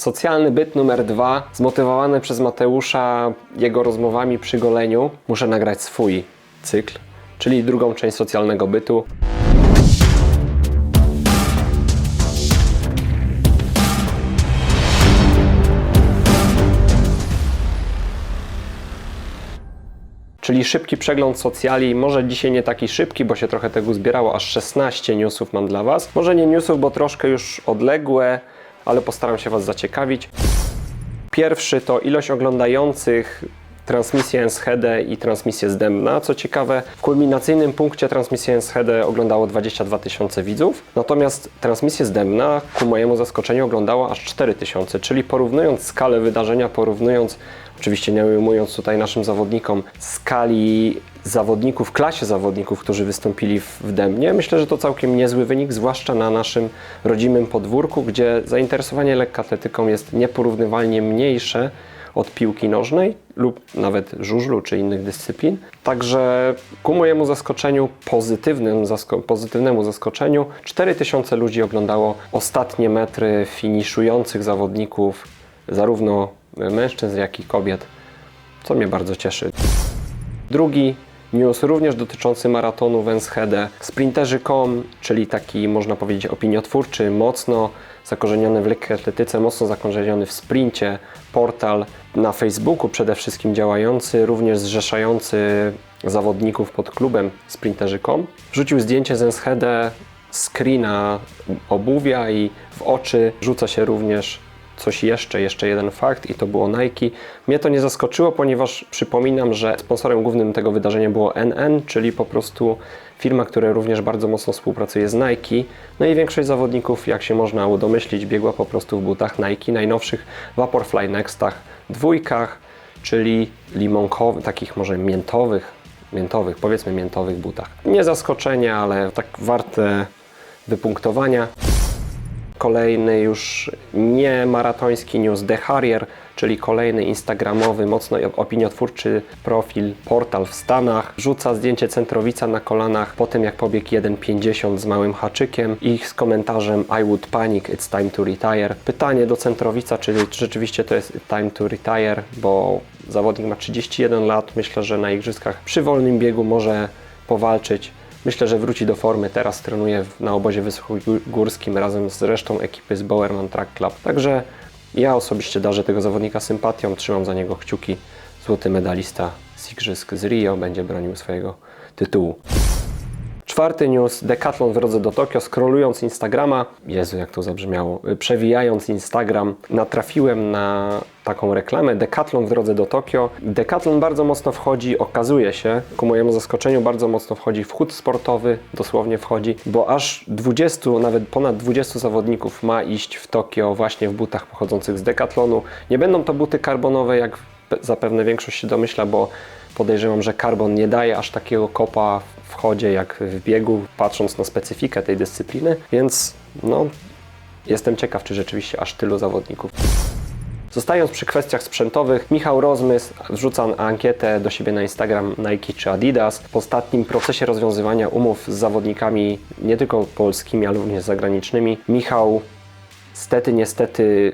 Socjalny byt numer dwa, zmotywowany przez Mateusza jego rozmowami przy goleniu, muszę nagrać swój cykl, czyli drugą część socjalnego bytu. Czyli szybki przegląd socjali, może dzisiaj nie taki szybki, bo się trochę tego zbierało, aż 16 newsów mam dla Was. Może nie newsów, bo troszkę już odległe, ale postaram się Was zaciekawić. Pierwszy to ilość oglądających transmisję Enschede i transmisję z Dębna. Co ciekawe, w kulminacyjnym punkcie transmisję Enschede oglądało 22 tysiące widzów, natomiast transmisję z Dębna ku mojemu zaskoczeniu oglądało aż 4 tysiące, czyli porównując skalę wydarzenia, porównując, oczywiście nie ujmując tutaj naszym zawodnikom skali zawodników, klasie zawodników, którzy wystąpili w, Dębnie, myślę, że to całkiem niezły wynik, zwłaszcza na naszym rodzimym podwórku, gdzie zainteresowanie lekkoatletyką jest nieporównywalnie mniejsze od piłki nożnej lub nawet żużlu czy innych dyscyplin. Także ku mojemu zaskoczeniu, pozytywnym, zasko- pozytywnemu zaskoczeniu, 4000 ludzi oglądało ostatnie metry finiszujących zawodników, zarówno mężczyzn, jak i kobiet, co mnie bardzo cieszy. Drugi news również dotyczący maratonu w Enschede. Sprinterzy.com, czyli taki można powiedzieć opiniotwórczy, mocno zakorzeniony w lekkiej atletyce, mocno zakorzeniony w sprincie, portal na Facebooku przede wszystkim działający, również zrzeszający zawodników pod klubem Sprinterzy.com. Wrzucił zdjęcie z Enschede, screena obuwia i w oczy rzuca się również coś jeszcze, jeszcze jeden fakt i to było Nike. Mnie to nie zaskoczyło, ponieważ przypominam, że sponsorem głównym tego wydarzenia było NN, czyli po prostu firma, która również bardzo mocno współpracuje z Nike. No i większość zawodników, jak się można domyślić, biegła po prostu w butach Nike, najnowszych Vaporfly Nextach, dwójkach, czyli limonkowych, takich może miętowych, miętowych, powiedzmy miętowych butach. Nie zaskoczenie, ale tak warte wypunktowania. Kolejny już nie maratoński news The Harrier, czyli kolejny instagramowy, mocno opiniotwórczy profil, portal w Stanach. Rzuca zdjęcie Centrowica na kolanach po tym jak pobiegł 1.50 z małym haczykiem i z komentarzem I would panic, it's time to retire. Pytanie do Centrowica, czy rzeczywiście to jest time to retire, bo zawodnik ma 31 lat, myślę, że na igrzyskach przy wolnym biegu może powalczyć. Myślę, że wróci do formy. Teraz trenuje na obozie wysokogórskim razem z resztą ekipy z Bowerman Track Club. Także ja osobiście darzę tego zawodnika sympatią, trzymam za niego kciuki. Złoty medalista z Igrzysk z Rio będzie bronił swojego tytułu. Czwarty news, Decathlon w drodze do Tokio, scrollując Instagrama, Jezu jak to zabrzmiało, y, przewijając Instagram, natrafiłem na taką reklamę, Decathlon w drodze do Tokio. Decathlon bardzo mocno wchodzi, okazuje się, ku mojemu zaskoczeniu, bardzo mocno wchodzi w chód sportowy, dosłownie wchodzi, bo aż 20, nawet ponad 20 zawodników ma iść w Tokio właśnie w butach pochodzących z Decathlonu. Nie będą to buty karbonowe, jak pe- zapewne większość się domyśla, bo podejrzewam, że karbon nie daje aż takiego kopa w chodzie jak w biegu, patrząc na specyfikę tej dyscypliny, więc no, jestem ciekaw, czy rzeczywiście aż tylu zawodników. Zostając przy kwestiach sprzętowych, Michał Rozmys wrzuca ankietę do siebie na Instagram Nike czy Adidas. W ostatnim procesie rozwiązywania umów z zawodnikami nie tylko polskimi, ale również zagranicznymi, Michał Stety, niestety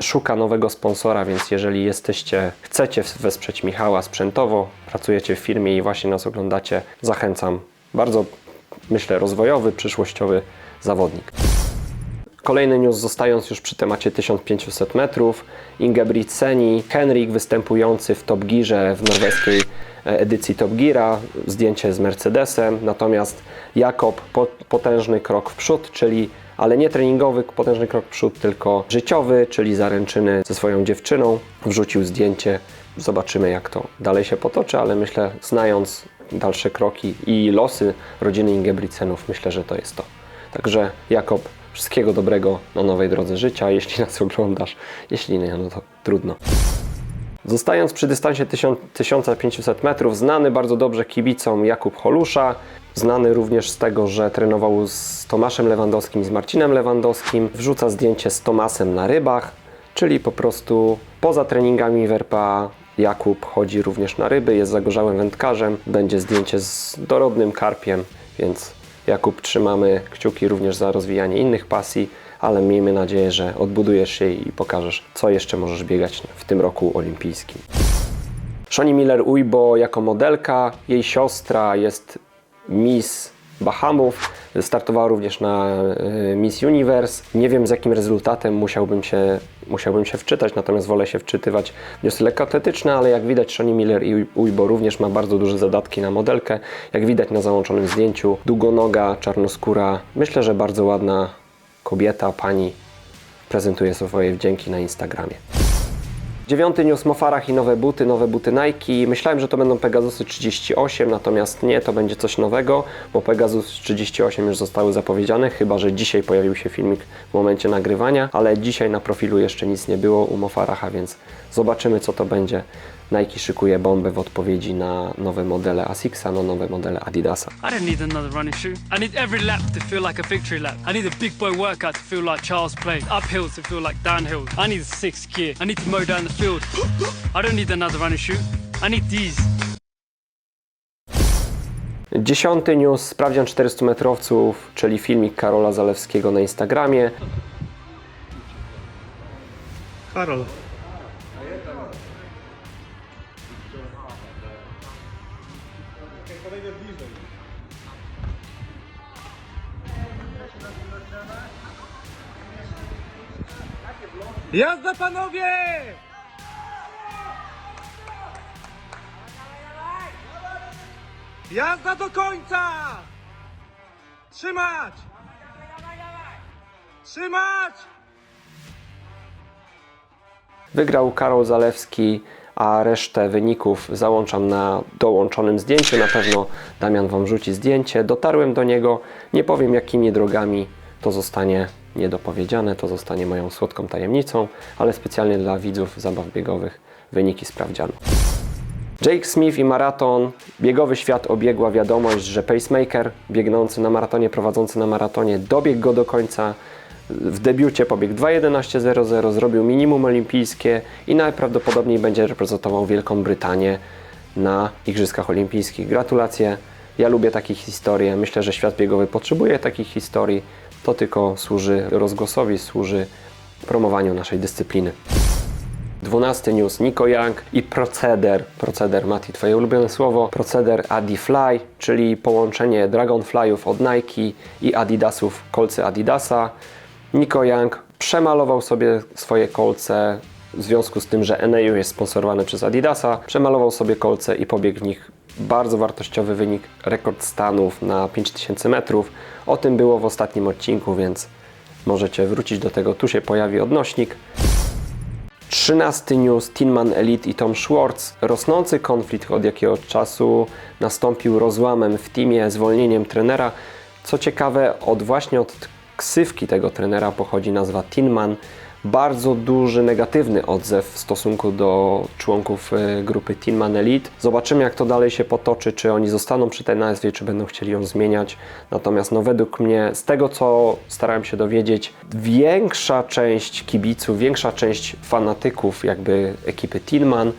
szuka nowego sponsora, więc jeżeli jesteście, chcecie wesprzeć Michała sprzętowo, pracujecie w firmie i właśnie nas oglądacie, zachęcam. Bardzo, myślę, rozwojowy, przyszłościowy zawodnik. Kolejny news, zostając już przy temacie 1500 metrów, Ingebrigtseni, Henrik występujący w Top Gearze w norweskiej edycji Top Geara, zdjęcie z Mercedesem, natomiast Jakob po, potężny krok w przód, czyli ale nie treningowy potężny krok w przód, tylko życiowy, czyli zaręczyny ze swoją dziewczyną, wrzucił zdjęcie. Zobaczymy jak to dalej się potoczy, ale myślę, znając dalsze kroki i losy rodziny Ingebrigtsenów, myślę, że to jest to. Także Jakob, wszystkiego dobrego na nowej drodze życia, jeśli nas oglądasz. Jeśli nie, no to trudno. Zostając przy dystansie 1000 1500 metrów, znany bardzo dobrze kibicom Jakub Holusza, znany również z tego, że trenował z Tomaszem Lewandowskim i z Marcinem Lewandowskim, wrzuca zdjęcie z Tomasem na rybach, czyli po prostu poza treningami w RPA Jakub chodzi również na ryby, jest zagorzałym wędkarzem, będzie zdjęcie z dorodnym karpiem, więc Jakub trzymamy kciuki również za rozwijanie innych pasji, ale miejmy nadzieję, że odbudujesz się i pokażesz, co jeszcze możesz biegać w tym roku olimpijskim. Shoni Miller-Uibo jako modelka, jej siostra jest Miss Bahamów, startowała również na y, Miss Universe. Nie wiem z jakim rezultatem musiałbym się, musiałbym się wczytać, natomiast wolę się wczytywać newsy lekkoatletyczne, ale jak widać Shoni Miller-Uibo również ma bardzo duże zadatki na modelkę. Jak widać na załączonym zdjęciu, długonoga, czarnoskóra, myślę, że bardzo ładna kobieta, pani prezentuje swoje wdzięki na Instagramie. Dziewiąty news Mofarach i nowe buty, nowe buty Nike. Myślałem, że to będą Pegasusy 38, natomiast nie, to będzie coś nowego, bo Pegasus 38 już zostały zapowiedziane, chyba że dzisiaj pojawił się filmik w momencie nagrywania, ale dzisiaj na profilu jeszcze nic nie było u Mofaracha, więc zobaczymy co to będzie. Nike szykuje bombę w odpowiedzi na nowe modele Asics, na nowe modele Adidasa. I don't need another running shoe. I need every lap to feel like a victory lap. I need a big boy workout to feel like Charles Play. Uphills to feel like downhills. I need a sixth gear. I need to mow down the field. I don't need another running shoe. I need these. Dziesiąty news, sprawdzian 400 metrowców, czyli filmik Karola Zalewskiego na Instagramie. Karol. Jazda panowie! Jazda do końca! Trzymać! Trzymać! Wygrał Karol Zalewski, a resztę wyników załączam na dołączonym zdjęciu. Na pewno Damian Wam rzuci zdjęcie. Dotarłem do niego, nie powiem jakimi drogami, to zostanie niedopowiedziane, to zostanie moją słodką tajemnicą, ale specjalnie dla widzów zabaw biegowych wyniki sprawdziano. Jake Smith i maraton. Biegowy świat obiegła wiadomość, że pacemaker biegnący na maratonie, prowadzący na maratonie, dobiegł go do końca. W debiucie pobiegł 2.11.00, zrobił minimum olimpijskie i najprawdopodobniej będzie reprezentował Wielką Brytanię na Igrzyskach Olimpijskich. Gratulacje. Ja lubię takie historie. Myślę, że świat biegowy potrzebuje takich historii. To tylko służy rozgłosowi, służy promowaniu naszej dyscypliny. 12 news Nico Young i proceder. Proceder, Mati, twoje ulubione słowo. Proceder Adifly, czyli połączenie Dragonflyów od Nike i Adidasów, kolce Adidasa. Nico Young przemalował sobie swoje kolce w związku z tym, że NAU jest sponsorowane przez Adidasa. Przemalował sobie kolce i pobiegł w nich bardzo wartościowy wynik, rekord Stanów na 5000 metrów. O tym było w ostatnim odcinku, więc możecie wrócić do tego. Tu się pojawi odnośnik. 13 news Tinman Elite i Tom Schwartz. Rosnący konflikt od jakiegoś czasu nastąpił rozłamem w teamie, zwolnieniem trenera. Co ciekawe, od właśnie od ksywki tego trenera pochodzi nazwa Tinman. Bardzo duży negatywny odzew w stosunku do członków e, grupy Tinman Elite. Zobaczymy, jak to dalej się potoczy, czy oni zostaną przy tej nazwie, czy będą chcieli ją zmieniać. Natomiast no, według mnie, z tego co starałem się dowiedzieć, większa część kibiców, większa część fanatyków jakby ekipy Tinman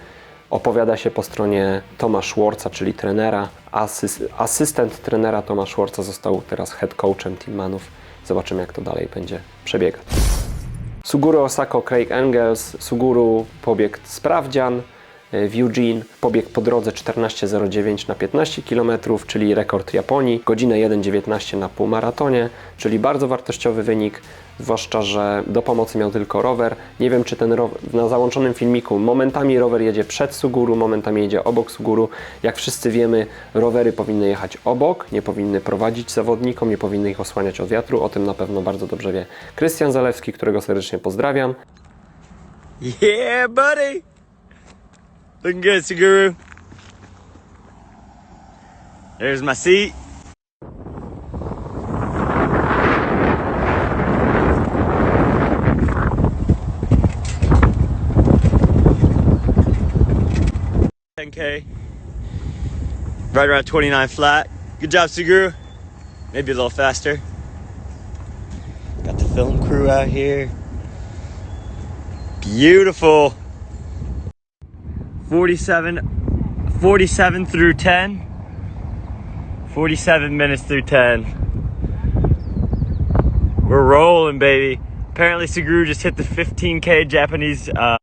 opowiada się po stronie Toma Schwarza, czyli trenera. Asys asystent trenera Toma Schwarza został teraz head coachem Tinmanów. Zobaczymy, jak to dalej będzie przebiegać. Suguru Osako, Craig Engels, Suguru pobiegł sprawdzian w Eugene, pobiegł po drodze 14.09 na 15 km, czyli rekord Japonii, godzinę 1.19 na półmaratonie, czyli bardzo wartościowy wynik, zwłaszcza, że do pomocy miał tylko rower. Nie wiem, czy ten rower, na załączonym filmiku momentami rower jedzie przed Suguru, momentami jedzie obok Suguru. Jak wszyscy wiemy, rowery powinny jechać obok, nie powinny prowadzić zawodnikom, nie powinny ich osłaniać od wiatru. O tym na pewno bardzo dobrze wie Krystian Zalewski, którego serdecznie pozdrawiam. Yeah, buddy. Looking good, Seguru. There's my seat. Ten K. Right around 29 flat. Good job, Seguru. Maybe a little faster. Got the film crew out here. Beautiful. 47, 47 through 10. 47 minutes through 10. We're rolling, baby. Apparently, Suguru just hit the 15k Japanese uh,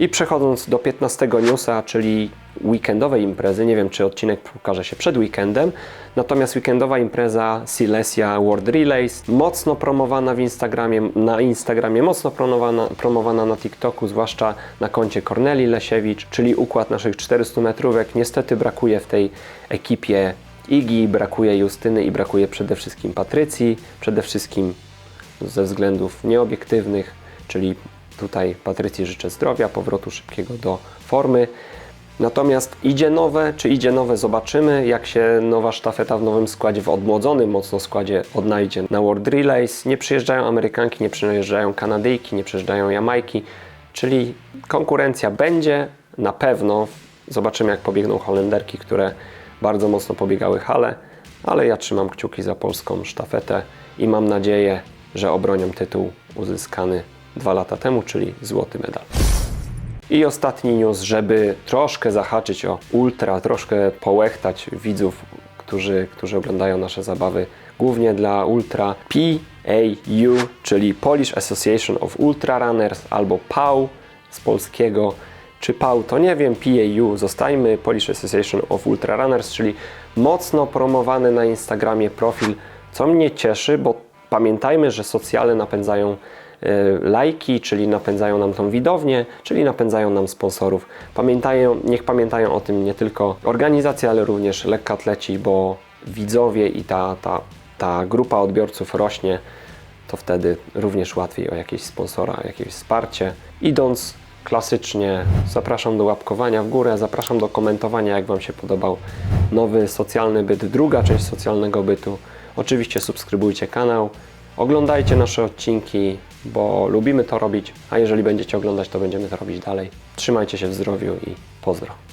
I przechodząc do 15 newsa, czyli weekendowej imprezy, nie wiem czy odcinek pokaże się przed weekendem, natomiast weekendowa impreza Silesia World Relays, mocno promowana w Instagramie, na Instagramie, mocno promowana, promowana na TikToku, zwłaszcza na koncie Korneli Lesiewicz, czyli układ naszych 400 metrówek. Niestety brakuje w tej ekipie Igi, brakuje Justyny i brakuje przede wszystkim Patrycji, przede wszystkim ze względów nieobiektywnych, czyli tutaj Patrycji życzę zdrowia, powrotu szybkiego do formy. Natomiast idzie nowe, czy idzie nowe, zobaczymy. Jak się nowa sztafeta w nowym składzie, w odmłodzonym mocno składzie odnajdzie na World Relays. Nie przyjeżdżają Amerykanki, nie przyjeżdżają Kanadyjki, nie przyjeżdżają Jamajki, czyli konkurencja będzie na pewno. Zobaczymy, jak pobiegną Holenderki, które bardzo mocno pobiegały hale, ale ja trzymam kciuki za polską sztafetę i mam nadzieję, że obronią tytuł uzyskany dwa lata temu, czyli złoty medal. I ostatni news, żeby troszkę zahaczyć o ultra, troszkę połechtać widzów, którzy, którzy oglądają nasze zabawy, głównie dla ultra PAU, czyli Polish Association of Ultra Runners albo PAU z polskiego. Czy PAU to nie wiem, PAU zostajmy, Polish Association of Ultra Runners, czyli mocno promowany na Instagramie profil, co mnie cieszy, bo pamiętajmy, że socjale napędzają lajki, czyli napędzają nam tą widownię, czyli napędzają nam sponsorów. Pamiętają, niech pamiętają o tym nie tylko organizacje, ale również lekkoatleci, bo widzowie i ta, ta, ta grupa odbiorców rośnie, to wtedy również łatwiej o jakieś sponsora, o jakieś wsparcie. Idąc klasycznie, zapraszam do łapkowania w górę, zapraszam do komentowania, jak Wam się podobał nowy socjalny byt, druga część socjalnego bytu. Oczywiście subskrybujcie kanał, oglądajcie nasze odcinki, bo lubimy to robić, a jeżeli będziecie oglądać, to będziemy to robić dalej. Trzymajcie się w zdrowiu i pozdro.